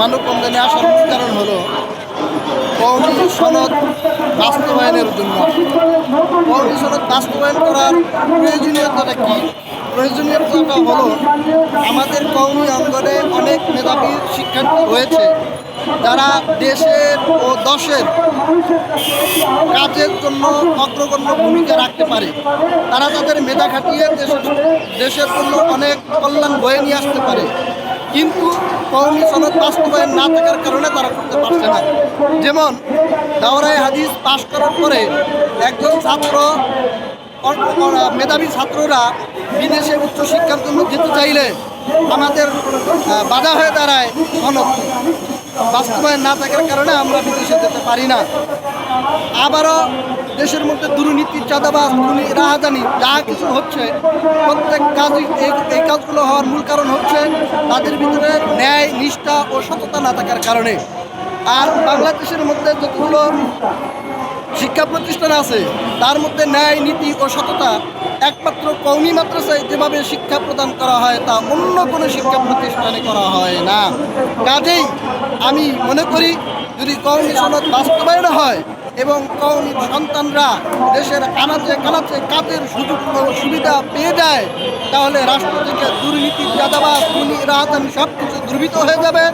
মানববন্ধনে আসার মূল কারণ হলো কৌমি সনদ বাস্তবায়নের জন্য। কৌমি সনদ বাস্তবায়ন করার প্রয়োজনীয়তাটা কি? প্রয়োজনীয়তাটা হলো আমাদের কৌমি অঙ্গনে অনেক মেধাবী শিক্ষার্থী রয়েছে যারা দেশের ও দশের কাজের জন্য অগ্রগণ্য ভূমিকা রাখতে পারে। তারা তাদের মেধা খাটিয়ে দেশের দেশের জন্য অনেক কল্যাণ বয়ে নিয়ে আসতে পারে। কিন্তু কৌমি সনদ বাস্তবায়ন না থাকার কারণে তারা করতে পারছে না। যেমন দাওরাই হাদিস পাশ করার পরে একজন ছাত্র মেধাবী ছাত্ররা বিদেশে উচ্চশিক্ষার জন্য যেতে চাইলে আমাদের বাধা হয়ে দাঁড়ায় সনদ। বাস্তবায়ন না থাকার কারণে আমরা বিদেশে যেতে পারি না। আবারও দেশের মধ্যে দুর্নীতি, চাঁদাবাজ, খুনি, রাহাজানি, যা কিছু হচ্ছে, প্রত্যেক এই এই কাজগুলো হওয়ার মূল কারণ হচ্ছে তাদের ভিতরে ন্যায়, নিষ্ঠা ও সততা না থাকার কারণে। আর বাংলাদেশের মধ্যে যতগুলো শিক্ষা প্রতিষ্ঠান আছে, তার মধ্যে ন্যায়, নীতি ও সততা একমাত্র কৌমি মাদ্রাসায় যেভাবে শিক্ষা প্রদান করা হয়, তা অন্য কোনো শিক্ষা প্রতিষ্ঠানে করা হয় না। কাজেই আমি মনে করি, যদি কৌমি সনদ বাস্তবায়ন হয় এবং কৌমি সন্তানরা দেশের আনাচে কানাচে কাজের সুযোগ সুবিধা পেয়ে যায়, তাহলে রাষ্ট্র থেকে দুর্নীতি, চাঁদাবাজ খুনি রাহাজানি সব কিছু দুর্বৃত হয়ে যাবে।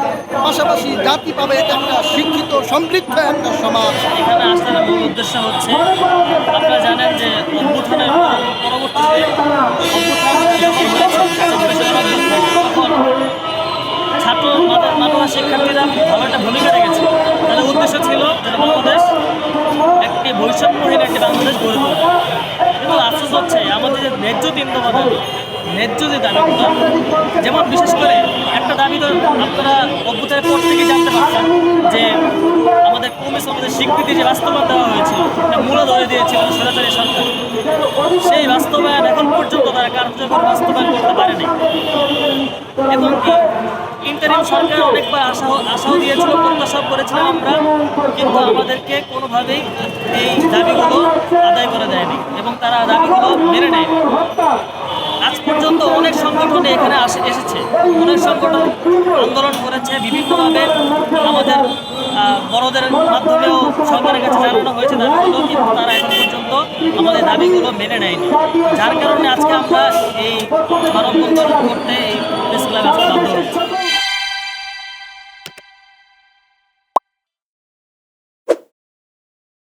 পাশাপাশি জাতি পাবে একটা শিক্ষিত, সমৃদ্ধ একটা সমাজ। উদ্দেশ্য হচ্ছে, আপনারা জানেন যে পরবর্তীতে বৈষম্যহীন একটি বাংলাদেশ গড়ে তোলা। এবং আফসোস হচ্ছে, আমাদের যে ন্যায্য তিনতম দাবি, ন্যায্য যে দাবিগুলো, যেমন বিশেষ করে একটা দাবি তো আপনারা অভ্যুত্থানের পর থেকে জানতে পারছেন, যে আমাদের কৌমি সমাজের স্বীকৃতি যে বাস্তবায়ন দেওয়া হয়েছিল, এটা মূল ধরে দিয়েছিল সরাসরি সরকার। সেই বাস্তবায়ন এখন পর্যন্ত তারা কার্যকর বাস্তবায়ন করতে পারেনি। এবং কি ইন্টারিম সরকার অনেকবার আশা আশাও দিয়েছিল, প্রত্যাশাও করেছিলাম আমরা, কিন্তু আমাদেরকে কোনোভাবেই এই দাবিগুলো আদায় করে দেয়নি এবং তারা দাবিগুলো মেনে নেয়নি। আজ পর্যন্ত অনেক সংগঠন এখানে আসে এসেছে। অনেক সংগঠন আন্দোলন করেছে, বিভিন্নভাবে আমাদের বড়দের মাধ্যমেও সরকারের কাছে জানানো হয়েছে দাবিগুলো, কিন্তু তারা এখন পর্যন্ত আমাদের দাবিগুলো মেনে নেয়নি। যার কারণে আজকে আমরা এই মানববন্ধন করতে এই